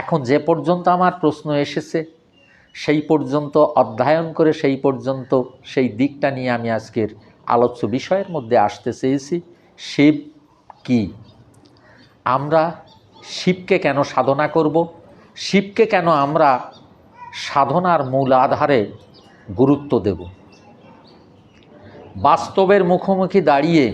এখন যে পর্যন্ত আমার প্রশ্ন এসেছে, সেই পর্যন্ত অধ্যয়ন করে সেই পর্যন্ত সেই দিকটা নিয়ে আমি আজকের আলোচ্য বিষয়ের মধ্যে আসতে চেয়েছি। শিব কি? আমরা শিবকে কেন সাধনা করব? শিবকে কেন আমরা সাধনার মূল আধারে গুরুত্ব দেব? বাস্তবের মুখোমুখি দাঁড়িয়ে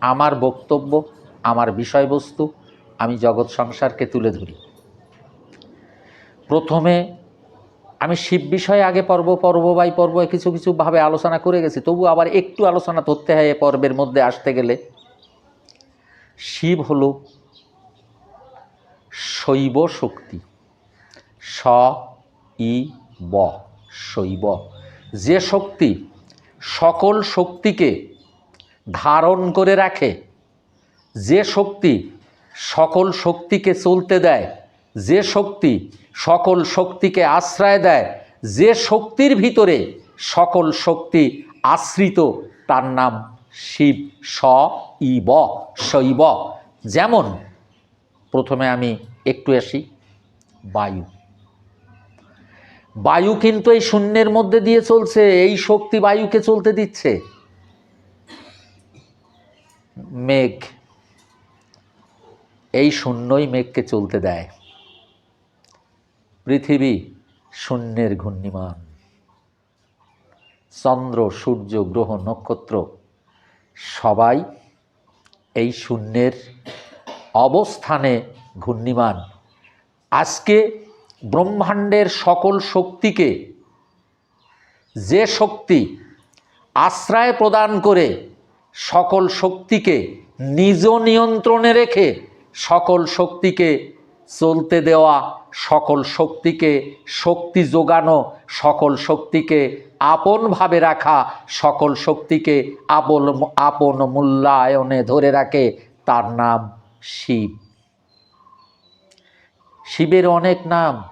আমার বক্তব্য, আমার বিষয়বস্তু আমি জগৎ সংসারকে তুলে ধরি। প্রথমে আমি শিব বিষয়ে আগে পর্ব পর্ব বাই পর্ব কিছু কিছু ভাবে আলোচনা করে গেছি, তবু আবার একটু আলোচনা ধরতে হয় এ পর্বের মধ্যে আসতে গেলে। শিব হল শৈব শক্তি। স, ই, ব, শৈব। যে শক্তি সকল শক্তিকে ধারণ করে রাখে, যে শক্তি সকল শক্তিকে চলতে দেয় যে শক্তি সকল শক্তিকে আশ্রয় দেয়, যে শক্তির ভিতরে সকল শক্তি আশ্রিত, তার নাম শিব, স ইব শৈব। যেমন, প্রথমে আমি একটু আসি, বায়ু। বায়ু কিন্তু এই শূন্যের মধ্যে দিয়ে চলছে, এই শক্তি বায়ুকে চলতে দিচ্ছে। মেঘ, এই শূন্যই মেঘকে চলতে দেয়। পৃথিবী শূন্যের ঘূর্ণিমান। চন্দ্র, সূর্য, গ্রহ, নক্ষত্র সবাই এই শূন্যের অবস্থানে ঘূর্ণিমান। আজকে ব্রহ্মাণ্ডের সকল শক্তিকে যে শক্তি আশ্রয় প্রদান করে সকল শক্তিকে নিজ নিয়ন্ত্রণে রেখে সকল শক্তিকে চলতে দেওয়া সকল শক্তিকে, শক্তি যোগানো, সকল শক্তিকে আপনভাবে রাখা, সকল শক্তিকে আপন আপন মূল্যায়নে ধরে রাখে। তার নাম শিব। শিবের অনেক নাম।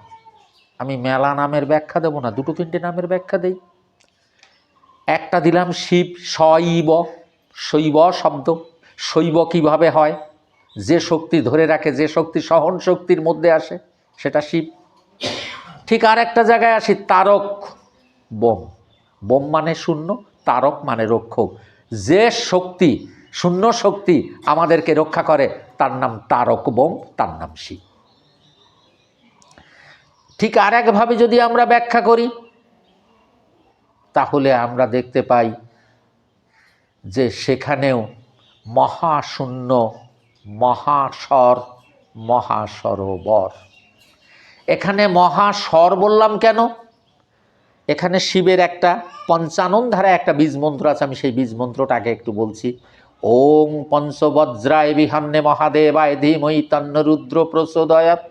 আমি মেলা নামের ব্যাখ্যা দেব না, দুটো তিনটে নামের ব্যাখ্যা দেই। একটা দিলাম শিব শৈব শৈব শব্দ। শৈব কীভাবে হয়? যে শক্তি ধরে রাখে, যে শক্তি সহন শক্তির মধ্যে আসে। সেটা শিব। ঠিক আর একটা জায়গায় আসি, তারক বোম। বোম মানে শূন্য, তারক মানে রক্ষক। যে শক্তি, শূন্য শক্তি আমাদেরকে রক্ষা করে, তার নাম তারক বোম, তার নাম শিব। ঠিক আর একভাবে যদি আমরা ব্যাখ্যা করি, তাহলে আমরা দেখতে পাই যে সেখানেও মহাশূন্য মহাস্বর মহাসরোবর। এখানে মহাস্বর বললাম কেন? এখানে শিবের একটা পঞ্চানন ধারা একটা বীজ মন্ত্র আছে, আমি সেই বীজ মন্ত্রটাকে একটু বলছি। ওং পঞ্চবজ্রায় বিহান্নে মহাদেবায় ধীময়ী তন্ন রুদ্র প্রচোদয়াত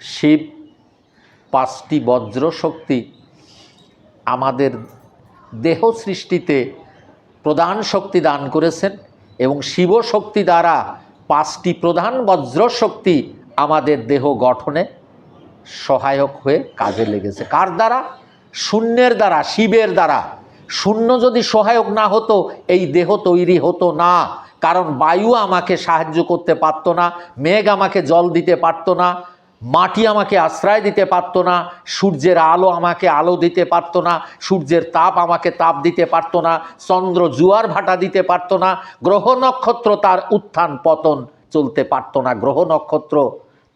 শিব পাঁচটি বজ্র শক্তি আমাদের দেহ সৃষ্টিতে প্রধান শক্তি দান করেছেন এবং শিব শক্তি দ্বারা পাঁচটি প্রধান বজ্র শক্তি আমাদের দেহ গঠনে সহায়ক হয়ে কাজে লেগেছে। কার দ্বারা? শূন্যের দ্বারা, শিবের দ্বারা। শূন্য যদি সহায়ক না হতো, এই দেহ তৈরি হতো না। কারণ বায়ু আমাকে সাহায্য করতে পারতো না, মেঘ আমাকে জল দিতে পারতো না, মাটি আমাকে আশ্রয় দিতে পারতো না, সূর্যের আলো আমাকে আলো দিতে পারতো না, সূর্যের তাপ আমাকে তাপ দিতে পারতো না, চন্দ্র জুয়ার ভাটা দিতে পারতো না, গ্রহ নক্ষত্র তার উত্থান পতন চলতে পারতো না, গ্রহ নক্ষত্র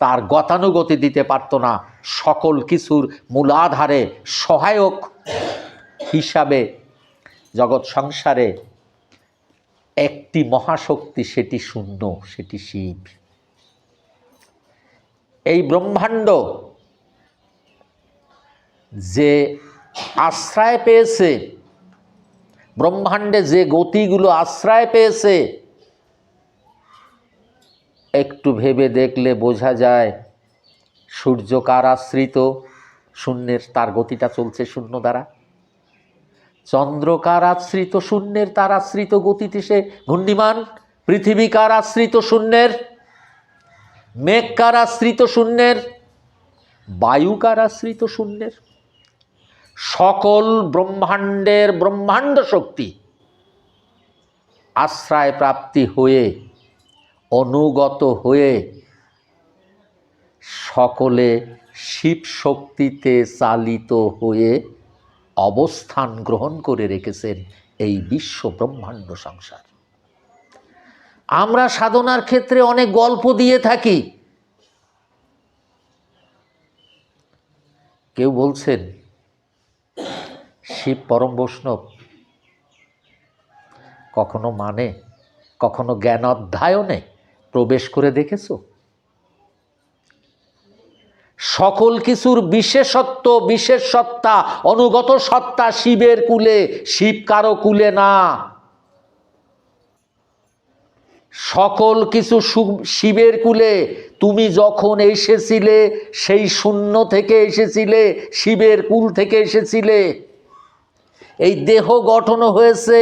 তার গতানুগতি দিতে পারতো না। সকল কিছুর মূলাধারে সহায়ক হিসাবে জগৎ সংসারে একটি মহাশক্তি সেটি শূন্য, সেটি শিব। এই ব্রহ্মাণ্ড যে আশ্রয় পেয়েছে, ব্রহ্মাণ্ডে যে গতিগুলো আশ্রয় পেয়েছে একটু ভেবে দেখলে বোঝা যায়, সূর্য কার আশ্রিত? শূন্যের তার গতিটা চলছে শূন্য দ্বারা। চন্দ্র কার আশ্রিত? শূন্যের তার আশ্রিত গতিতে সে ঘূর্ণিমান। পৃথিবী কার আশ্রিত? শূন্যের। মেঘ কার আশ্রিত? শূন্যের। বায়ু কার আশ্রিত? শূন্যের। সকল ব্রহ্মাণ্ডের ব্রহ্মাণ্ড শক্তি আশ্রয় প্রাপ্তি হয়ে অনুগত হয়ে সকলে শিব শক্তিতে চালিত হয়ে অবস্থান গ্রহণ করে রেখেছেন এই বিশ্ব ব্রহ্মাণ্ড সংসার। আমরা সাধনার ক্ষেত্রে অনেক গল্প দিয়ে থাকি। কেউ বলছেন, শিব পরম বৈষ্ণব কখনো মানে কখনো জ্ঞান অধ্যায়নে প্রবেশ করে দেখেছ? সকল কিছুর বিশেষত্ব বিশেষ সত্তা অনুগত সত্তা শিবের কুলে, শিব কারও কুলে না। সকল কিছু শিবের কুলে, তুমি যখন এসেছিলে, সেই শূন্য থেকে এসেছিলে, শিবের কুল থেকে এসেছিলে। এই দেহ গঠন হয়েছে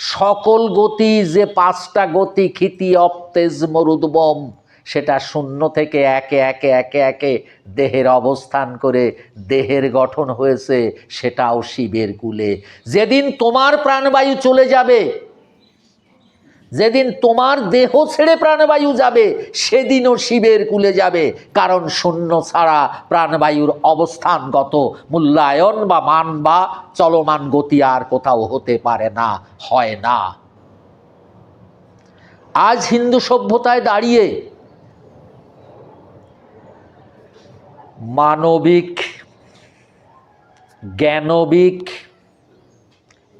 সকল গতি যে পাঁচটা গতি খিতি অপ্তেজ মরুদ্বম, সেটা শূন্য থেকে একে একে একে একে দেহের অবস্থান করে দেহের গঠন হয়েছে, সেটাও শিবের কুলে। যেদিন তোমার প্রাণবায়ু চলে যাবে যেদিন তোমার দেহ ছেড়ে প্রাণবায়ু যাবে, সেদিনও শিবের কুলে যাবে। কারণ শূন্য ছাড়া প্রাণবায়ুর অবস্থানগত মূল্যায়ন বা মান বা চলমান গতি আর কোথাও হতে পারে না, হয় না। আজ হিন্দু সভ্যতায় দাঁড়িয়ে মানবিক, জ্ঞানবিক,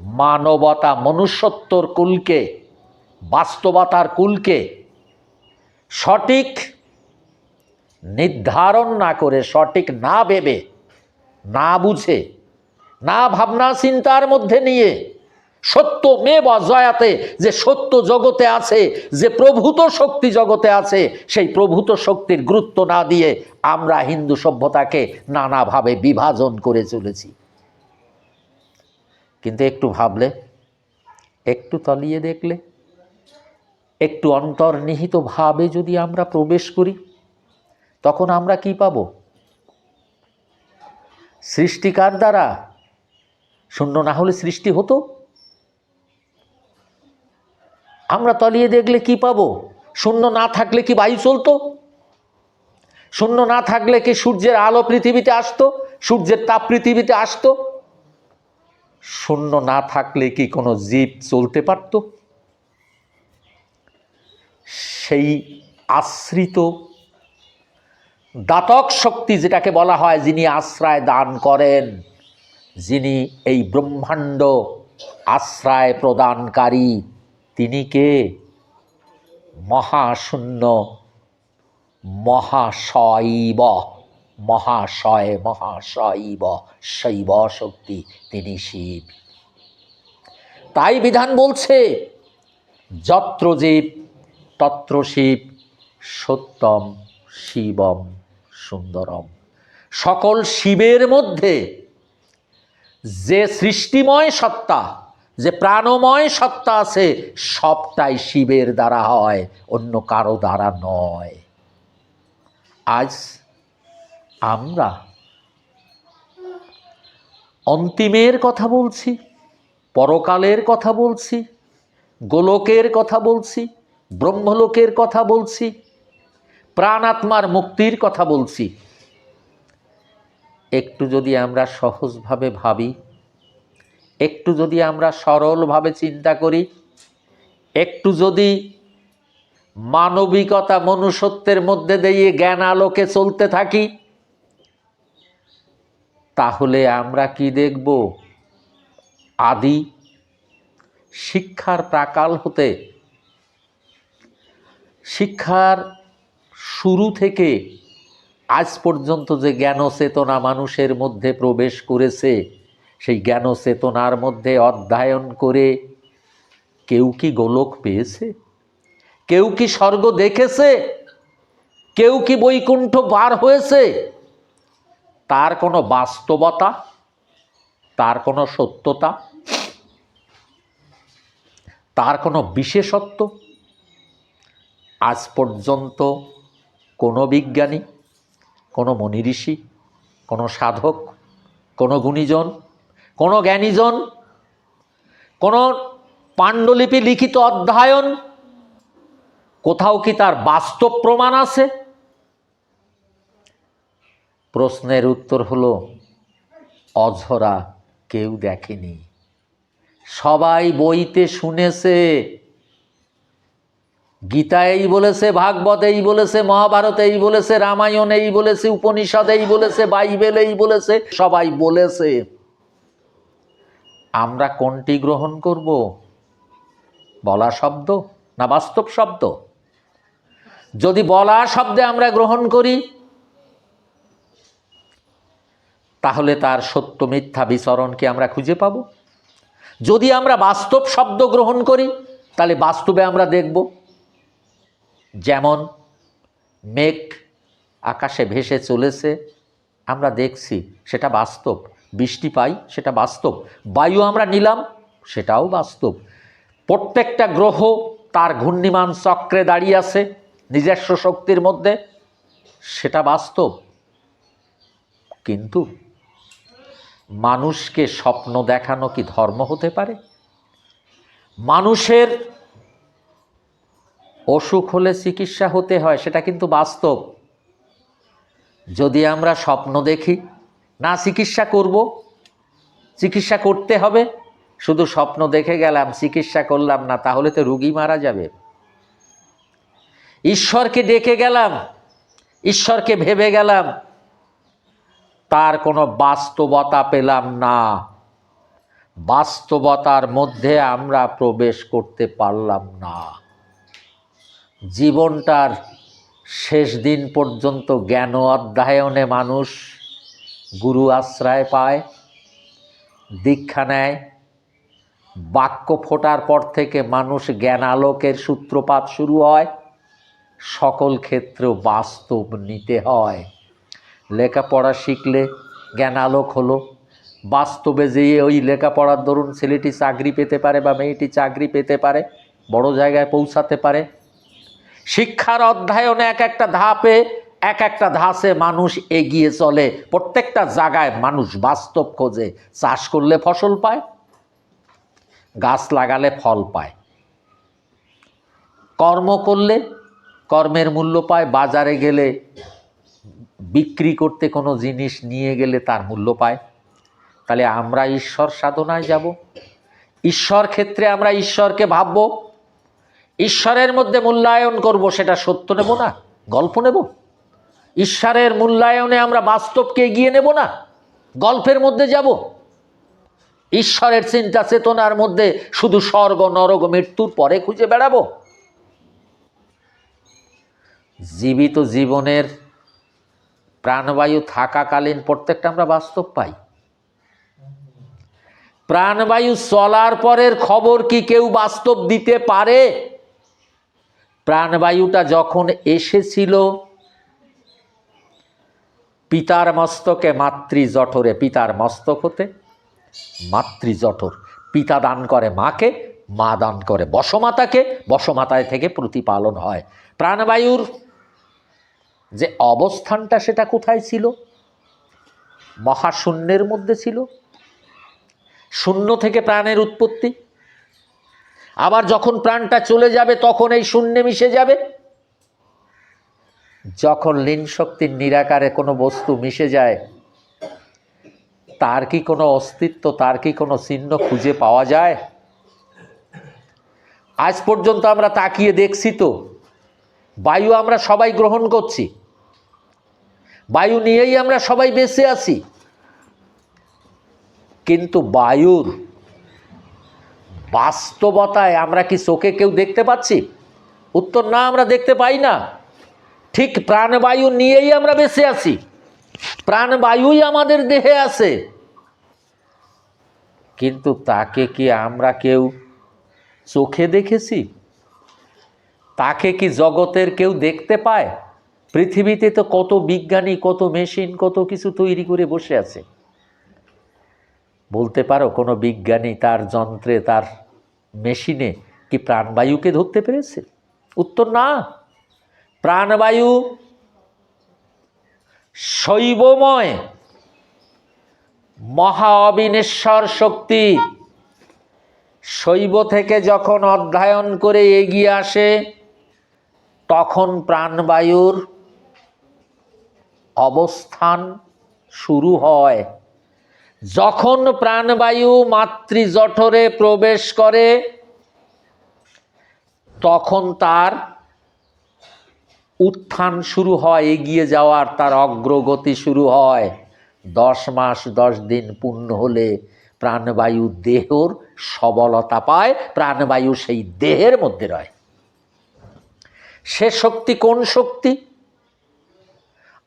মানবতা মনুষ্যত্বর কুলকে বাস্তবতার কুলকে সঠিক নির্ধারণ না করে, সঠিক না ভেবে, না বুঝে, না ভাবনা চিন্তার মধ্যে নিয়ে সত্য মে বজয়াতে যে সত্য জগতে আছে, যে প্রভূত শক্তি জগতে আছে, সেই প্রভূত শক্তির গুরুত্ব না দিয়ে আমরা হিন্দু সভ্যতাকে নানাভাবে বিভাজন করে চলেছি। কিন্তু একটু ভাবলে, একটু তলিয়ে দেখলে একটু অন্তর্নিহিত ভাবে যদি আমরা প্রবেশ করি, তখন আমরা কি পাব? সৃষ্টিকার দ্বারা শূন্য না হলে সৃষ্টি হতো? আমরা তলিয়ে দেখলে কি পাবো? শূন্য না থাকলে কি বায়ু চলতো? শূন্য না থাকলে কি সূর্যের আলো পৃথিবীতে আসতো? সূর্যের তাপ পৃথিবীতে আসতো? শূন্য না থাকলে কি কোনো জীব চলতে পারতো? সেই আশ্রিত দাতক শক্তি যেটাকে বলা হয়, যিনি আশ্রয় দান করেন, যিনি এই ব্রহ্মাণ্ড আশ্রয় প্রদানকারী, তিনি কে? মহাশূন্য মহাশৈব মহাশয় মহাশৈব শৈব শক্তি, তিনি শিব। তাই বিধান বলছে, যত্র জীব তত্র শিব সত্যম শিবম সুন্দরম। সকল শিবের মধ্যে যে সৃষ্টিময় সত্তা, যে প্রাণময় সত্তা আছে, সবটাই শিবের দ্বারা হয়, অন্য কারও দ্বারা নয়। আজ আমরা অন্তিমের কথা বলছি, পরকালের কথা বলছি, গোলকের কথা বলছি ব্রহ্মলোকের কথা বলছি প্রাণ আত্মার মুক্তির কথা বলছি। একটু যদি আমরা সহজভাবে ভাবি, একটু যদি আমরা সরলভাবে চিন্তা করি, একটু যদি মানবিকতা মনুষ্যত্বের মধ্যে দিয়ে জ্ঞান আলোকে চলতে থাকি, তাহলে আমরা কি দেখব? আদি শিক্ষার প্রাকাল হতে শিক্ষার শুরু থেকে আজ পর্যন্ত যে জ্ঞান চেতনা মানুষের মধ্যে প্রবেশ করেছে, সেই জ্ঞান চেতনার মধ্যে অধ্যয়ন করে কেউ কি গোলক পেয়েছে? কেউ কি স্বর্গ দেখেছে? কেউ কি বৈকুণ্ঠ পার হয়েছে? তার কোনো বাস্তবতা? তার কোনো সত্যতা? তার কোনো বিশেষত্ব? আজ পর্যন্ত কোনো বিজ্ঞানী, কোনো মনি ঋষি কোনো সাধক, কোনো গুণীজন, কোনো জ্ঞানীজন, কোনো পাণ্ডুলিপি লিখিত অধ্যয়ন, কোথাও কি তার বাস্তব প্রমাণ আছে? প্রশ্নের উত্তর হলো, অঝরা কেউ দেখেনি। সবাই বইতে শুনেছে। গীতা এই বলেছে ভাগবত এই বলেছে মহাভারত এই বলেছে রামায়ণ এই বলেছে উপনিষদ এই বলেছে বাইবেল এই বলেছে, সবাই বলেছে। আমরা কোনটি গ্রহণ করব? বলা শব্দ না বাস্তব শব্দ? যদি বলা শব্দে আমরা গ্রহণ করি, তাহলে তার সত্য মিথ্যা বিচরণকে আমরা খুঁজে পাব। যদি আমরা বাস্তব শব্দ গ্রহণ করি, তাহলে বাস্তবে আমরা দেখব যেমন মেঘ আকাশে ভেসে চলেছে, আমরা দেখছি, সেটা বাস্তব। বৃষ্টি পাই, সেটা বাস্তব। বায়ু আমরা নিলাম, সেটাও বাস্তব। প্রত্যেকটা গ্রহ তার ঘূর্ণিমান চক্রে দাঁড়িয়ে আছে, নিজস্ব শক্তির মধ্যে, সেটা বাস্তব। কিন্তু মানুষকে স্বপ্ন দেখানো কি ধর্ম হতে পারে? মানুষের অসুখ হলে চিকিৎসা হতে হয়, সেটা কিন্তু বাস্তব। যদি আমরা স্বপ্ন দেখি, না চিকিৎসা করব, চিকিৎসা করতে হবে, শুধু স্বপ্ন দেখে গেলাম, চিকিৎসা করলাম না, তাহলে তো রুগী মারা যাবে। ঈশ্বরকে ডেকে গেলাম, ঈশ্বরকে ভেবে গেলাম, তার কোনো বাস্তবতা পেলাম না। বাস্তবতার মধ্যে আমরা প্রবেশ করতে পারলাম না। জীবনটার শেষ দিন পর্যন্ত জ্ঞান অধ্যায়নে মানুষ গুরু আশ্রয় পায়, দীক্ষা নেয়, বাক্য ফোটার পর থেকে মানুষ জ্ঞান আলোকের সূত্রপাত শুরু হয়, সকল ক্ষেত্রে বাস্তব নিতে হয়। লেখাপড়া শিখলে জ্ঞান আলোক হলো। বাস্তবে যেয়ে ওই লেখাপড়ার দরুন ছেলেটি চাকরি পেতে পারে বা মেয়েটি চাকরি পেতে পারে, বড় জায়গায় পৌঁছাতে পারে শিক্ষার অধ্যায়নে এক একটা ধাপে এক একটা ধাসে মানুষ এগিয়ে চলে। প্রত্যেকটা জায়গায় মানুষ বাস্তব খোঁজে। চাষ করলে ফসল পায়, গাছ লাগালে ফল পায়। কর্ম করলে কর্মের মূল্য পায়, বাজারে গেলে বিক্রি করতে কোনো জিনিস নিয়ে গেলে তার মূল্য পায়। তাহলে আমরা ঈশ্বর সাধনায় যাব। ঈশ্বর ক্ষেত্রে আমরা ঈশ্বরকে ভাবব। ঈশ্বরের মধ্যে মূল্যায়ন করব সেটা সত্য নেব না, গল্প নেব। ঈশ্বরের মূল্যায়নে আমরা বাস্তবকে এগিয়ে নেব না, গল্পের মধ্যে যাব। ঈশ্বরের চিন্তা চেতনার মধ্যে শুধু স্বর্গ, নরক, মৃত্যুর পরে খুঁজে বেড়াবো। জীবিত জীবনের প্রাণবায়ু থাকাকালীন প্রত্যেকটা আমরা বাস্তব পাই। প্রাণবায়ু চলার পরের খবর কি কেউ বাস্তব দিতে পারে? প্রাণবায়ুটা যখন এসেছিল, পিতার মস্তকে মাতৃ জঠরে, পিতার মস্তক হতে মাতৃ জঠর। পিতা দান করে মাকে, মা দান করে বসমাতাকে, বসমাতায় থেকে প্রতিপালন হয়। প্রাণবায়ুর যে অবস্থানটা সেটা কোথায় ছিল? মহাশূন্যের মধ্যে ছিল। শূন্য থেকে প্রাণের উৎপত্তি। আবার যখন প্রাণটা চলে যাবে, তখন এই শূন্যে মিশে যাবে। যখন লীন শক্তির নিরাকারে কোনো বস্তু মিশে যায়, তার কি কোনো অস্তিত্ব, তার কি কোনো চিহ্ন খুঁজে পাওয়া যায়? আজ পর্যন্ত আমরা তাকিয়ে দেখছি তো, বায়ু আমরা সবাই গ্রহণ করছি। বায়ু নিয়েই আমরা সবাই বেঁচে আছি। কিন্তু বায়ুর বাস্তবতায় আমরা কি চোখে কেউ দেখতে পাচ্ছি? উত্তর, না, আমরা দেখতে পাই না। ঠিক প্রাণবায়ু নিয়েই আমরা বেঁচে আছি। প্রাণবায়ুই আমাদের দেহে আছে। কিন্তু তাকে কি আমরা কেউ চোখে দেখেছি? তাকে কি জগতের কেউ দেখতে পায়? পৃথিবীতে তো কত বিজ্ঞানী, কত মেশিন, কত কিছু তৈরি করে বসে আছে। বলতে পারো, কোনো বিজ্ঞানী তার যন্ত্রে, তার মেশিনে কি প্রাণবায়ুকে ধরতে পেরেছে? উত্তর না। প্রাণবায়ু শৈবময় মহা অবিনেশ্বর শক্তি। শৈব থেকে যখন অধ্যয়ন করে এগিয়ে আসে, তখন প্রাণবায়ুর অবস্থান শুরু হয়। যখন প্রাণবায়ু মাতৃজঠরে প্রবেশ করে, তখন তার উত্থান শুরু হয়, এগিয়ে যাওয়ার তার অগ্রগতি শুরু হয়। দশ মাস, দশ দিন পূর্ণ হলে প্রাণবায়ু দেহর সবলতা পায়, প্রাণবায়ু সেই দেহের মধ্যে রয়। সে শক্তি কোন শক্তি?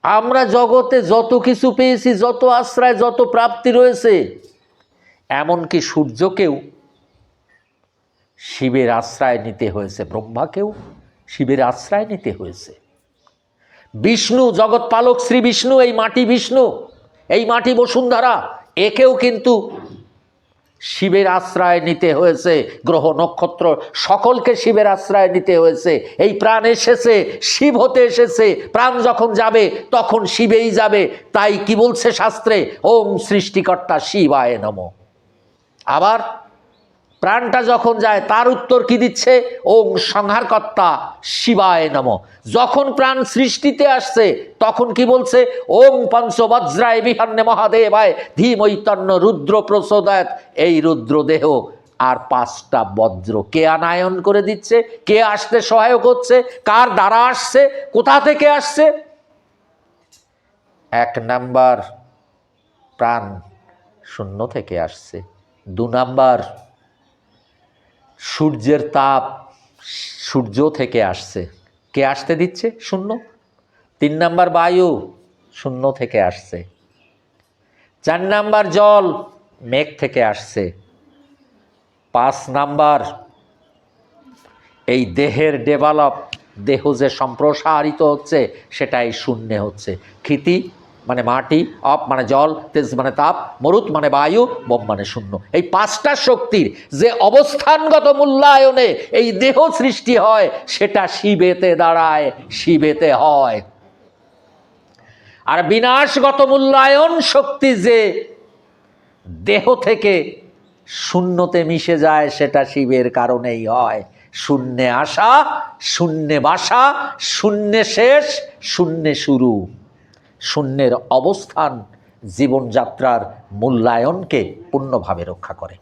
আমরা জগতে যত কিছু পেয়েছি, যত আশ্রয়, যত প্রাপ্তি রয়েছে, এমনকি সূর্যকেও শিবের আশ্রয় নিতে হয়েছে, ব্রহ্মাকেও শিবের আশ্রয় নিতে হয়েছে। বিষ্ণু, জগৎপালক শ্রী বিষ্ণু, এই মাটি বিষ্ণু, এই মাটি বসুন্ধরা, একেও কিন্তু শিবের আশ্রয় নিতে হয়েছে, গ্রহ নক্ষত্র সকলকে শিবের আশ্রয় নিতে হয়েছে। এই প্রাণ এসেছে, শিব হতে এসেছে, প্রাণ যখন যাবে, তখন শিবেই যাবে। তাই কি বলছে শাস্ত্রে? ওম সৃষ্টিকর্তা শিব শিবায় নম। আবার প্রাণটা যখন যায়, তার উত্তর কি দিচ্ছে? ওম সংহারকর্তা শিবায় নম। যখন প্রাণ সৃষ্টিতে আসছে, তখন কি বলছে? ওম পঞ্চবজ্রায় বিহান্নে মহাদেবায় ধীমৈতন্য রুদ্র প্রসোদায়ত এই রুদ্র দেহ আর পাঁচটা বজ্র কে আনায়ন করে দিচ্ছে? কে আসতে সহায়ক হচ্ছে? কার দ্বারা আসছে? কোথা থেকে আসছে? এক নাম্বার প্রাণ শূন্য থেকে আসছে। দু নাম্বার সূর্যের তাপ সূর্য থেকে আসছে। কে আসতে দিচ্ছে? শূন্য। তিন নাম্বার বায়ু শূন্য থেকে আসছে। চার নাম্বার জল মেঘ থেকে আসছে। পাঁচ নাম্বার এই দেহের ডেভেলপ দেহ যে সম্প্রসারিত হচ্ছে, সেটাই শূন্যে হচ্ছে। ক্ষিতি মানে মাটি, অপ মানে জল, তেজ মানে তাপ, মরুত মানে বায়ু, বোম মানে শূন্য। এই পাঁচটা শক্তির যে অবস্থানগত মূল্যায়নে এই দেহ সৃষ্টি হয়, সেটা শিবেতে দাঁড়ায়, শিবেতে হয়। আর বিনাশগত মূল্যায়ন শক্তি যে দেহ থেকে শূন্যতে মিশে যায়, সেটা শিবের কারণেই হয়। শূন্যে আসা, শূন্যে বাসা, শূন্যে শেষ, শূন্যে শুরু। শূন্যের অবস্থান জীবনযাত্রার মূল্যায়নকে পূর্ণভাবে রক্ষা করে।